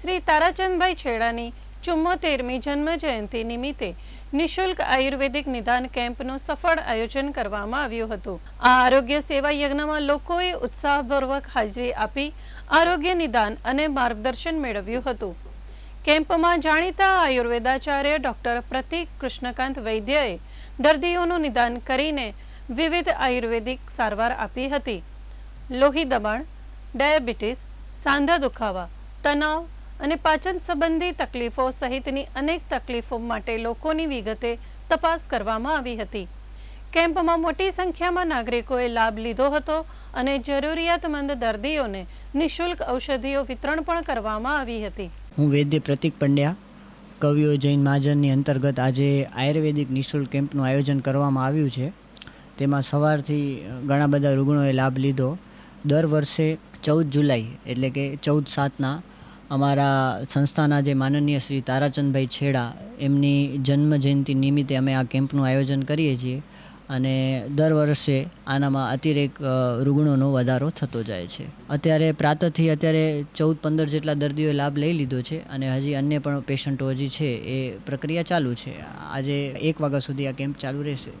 શ્રી તારાચંદભાઈ છેડાની ચુમ્મોતેરમી જન્મ જયંતિ નિમિત્તે નિઃશુલ્ક આયુર્વેદિક નિદાન કેમ્પનું સફળ આયોજન કરવામાં આવ્યું હતું. આ આરોગ્ય સેવા યજ્ઞમાં લોકોએ ઉત્સાહપૂર્વક હાજરી આપી આરોગ્ય નિદાન અને માર્ગદર્શન મેળવ્યું હતું. કેમ્પમાં જાણીતા આયુર્વેદાચાર્ય ડોક્ટર પ્રતિક કૃષ્ણકાંત વૈદ્યએ દર્દીઓનું નિદાન કરીને વિવિધ આયુર્વેદિક સારવાર આપી હતી. લોહી દબાણ, ડાયાબિટીસ, સાંધા દુખાવા, તણાવ અને પાચન સંબંધી તકલીફો સહિતની અનેક તકલીફો માટે લોકોની વિગતે તપાસ કરવામાં આવી હતી. કેમ્પમાં મોટી સંખ્યામાં નાગરિકોએ લાભ લીધો હતો અને જરૂરિયાતમંદ દર્દીઓને નિઃશુલ્ક ઔષધિઓ વિતરણ પણ કરવામાં આવી હતી. હું વૈદ્ય પ્રતિક પંડ્યા, કવિઓ જૈન મહાજનની અંતર્ગત આજે આયુર્વેદિક નિઃશુલ્ક કેમ્પનું આયોજન કરવામાં આવ્યું છે. તેમાં સવારથી ઘણા બધા રૂગણોએ લાભ લીધો. દર વર્ષે ચૌદ જુલાઈ એટલે કે ચૌદ સાતના અમારા સંસ્થાના જે માનનીય શ્રી તારાચંદભાઈ છેડા, એમની જન્મ જયંતિ નિમિત્તે અમે આ કેમ્પનું આયોજન કરીએ છીએ અને દર વર્ષે આનામાં અતિરેક રૂગણોનો વધારો થતો જાય છે. અત્યારે પ્રાતથી અત્યારે ચૌદ પંદર જેટલા દર્દીઓએ લાભ લઈ લીધો છે અને હજી અન્ય પણ પેશન્ટો હજી છે, એ પ્રક્રિયા ચાલુ છે. આજે એક વાગ્યા સુધી આ કેમ્પ ચાલુ રહેશે.